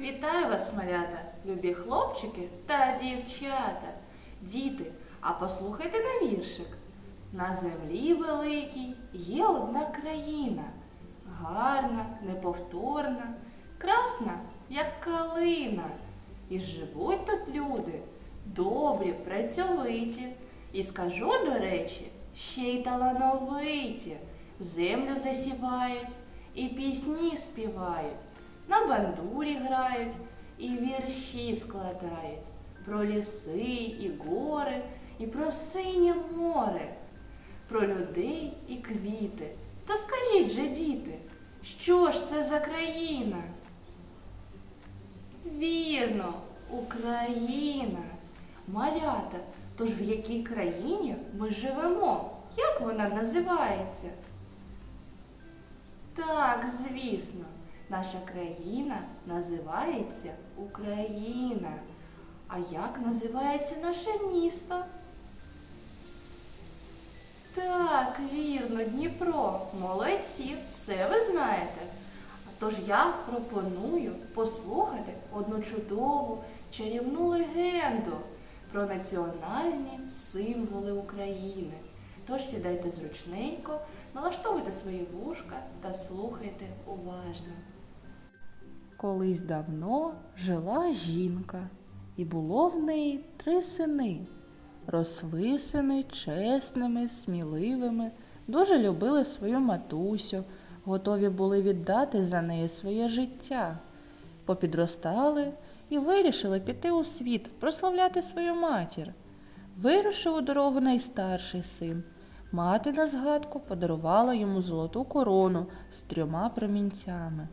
Вітаю вас, малята, любі хлопчики та дівчата. Діти, а послухайте на віршик. На землі великій є одна країна, гарна, неповторна, красна, як калина. І живуть тут люди, добрі, працьовиті. І скажу, до речі, ще й талановиті. Землю засівають і пісні співають, на бандурі грають і вірші складають про ліси і гори, і про синє море, про людей і квіти. То скажіть же, діти, що ж це за країна? Вірно, Україна. Малята, тож в якій країні ми живемо? Як вона називається? Так, звісно, наша країна називається Україна. А як називається наше місто? Так, вірно, Дніпро. Молодці, все ви знаєте. Тож я пропоную послухати одну чудову чарівну легенду про національні символи України. Тож сідайте зручненько, налаштовуйте свої вушка та слухайте уважно. Колись давно жила жінка, і було в неї три сини. Росли сини чесними, сміливими, дуже любили свою матусю, готові були віддати за неї своє життя. Попідростали і вирішили піти у світ, прославляти свою матір. Вирушив у дорогу найстарший син. Мати на згадку подарувала йому золоту корону з трьома промінцями.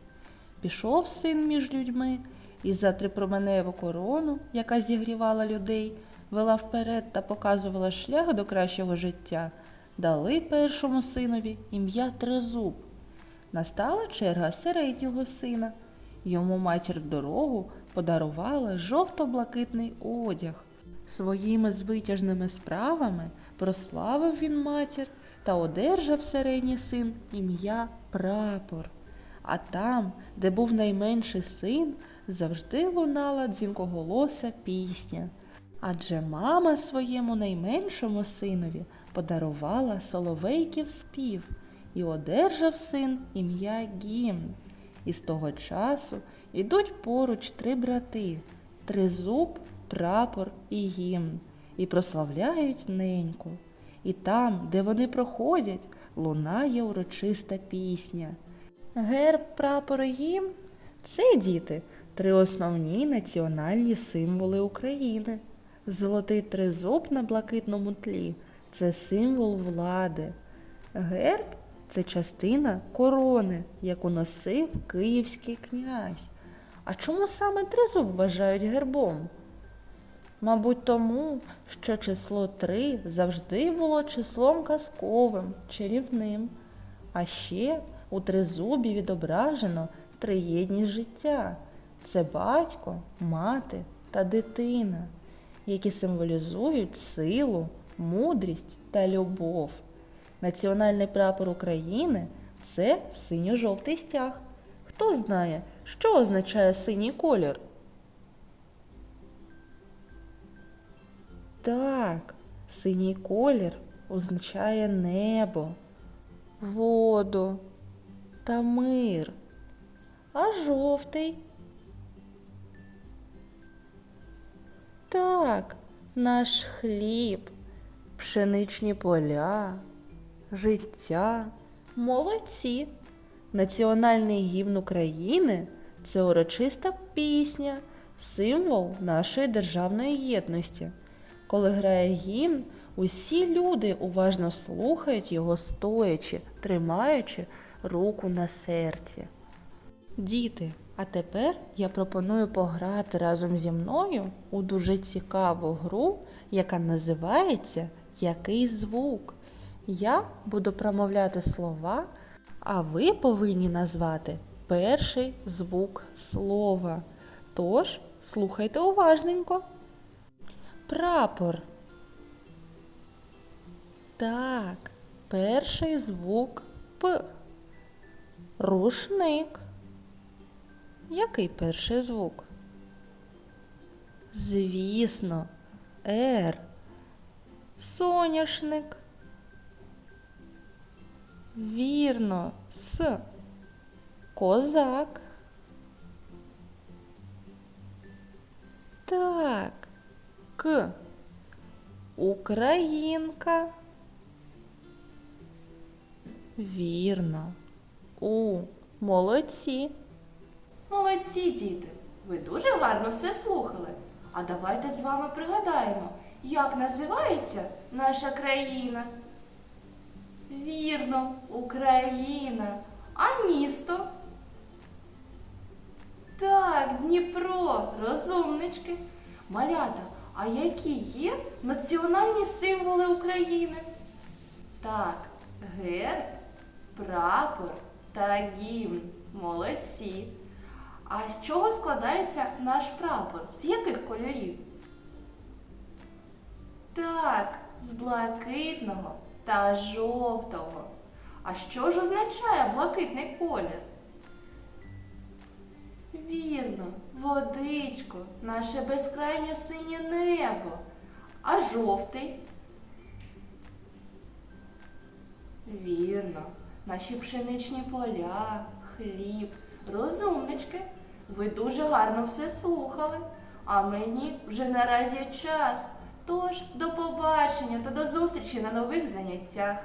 Пішов син між людьми і за трипроменеву корону, яка зігрівала людей, вела вперед та показувала шлях до кращого життя, дали першому синові ім'я Трезуб. Настала черга середнього сина. Йому матір в дорогу подарувала жовто-блакитний одяг. Своїми звитяжними справами прославив він матір та одержав середній син ім'я Прапор. А там, де був найменший син, завжди лунала дзвінкоголоса пісня. Адже мама своєму найменшому синові подарувала соловейків спів і одержав син ім'я Гімн. І з того часу йдуть поруч три брати Тризуб, прапор і гімн, і прославляють неньку. І там, де вони проходять, лунає урочиста пісня. Герб, прапор і гімн – це діти, три основні національні символи України. Золотий тризуб на блакитному тлі це символ влади. Герб це частина корони, яку носив київський князь. А чому саме тризуб вважають гербом? Мабуть, тому, що число три завжди було числом казковим, чарівним. А ще у тризубі відображено триєдність життя. Це батько, мати та дитина, які символізують силу, мудрість та любов. Національний прапор України це синьо-жовтий стяг. Хто знає, що означає синій колір? Так, синій колір означає небо, воду та мир. А жовтий? Так, наш хліб, пшеничні поля, життя, молодці. Національний гімн України це урочиста пісня, символ нашої державної єдності. Коли грає гімн, усі люди уважно слухають його стоячи, тримаючи руку на серці. Діти, а тепер я пропоную пограти разом зі мною у дуже цікаву гру, яка називається Який звук. Я буду промовляти слова, а ви повинні назвати перший звук слова. Тож, слухайте уважненько. Прапор. Так, перший звук П. Рушник. Який перший звук? Звісно, Р. Соняшник. Вірно, С. Козак. Так. К. Українка. Вірно. У. Молодці. Молодці, діти! Ви дуже гарно все слухали. А давайте з вами пригадаємо, як називається наша країна. Вірно, Україна. А місто? Так, Дніпро, розумнички. Малята, а які є національні символи України? Так, герб, прапор та гімн. Молодці. А з чого складається наш прапор? З яких кольорів? Так, з блакитного та жовтого. А що ж означає блакитний колір? Вірно, водичко, наше безкрайнє синє небо. А жовтий? Вірно, наші пшеничні поля, хліб, розумнички. Ви дуже гарно все слухали, а мені вже наразі час. Тож до побачення та до зустрічі на нових заняттях.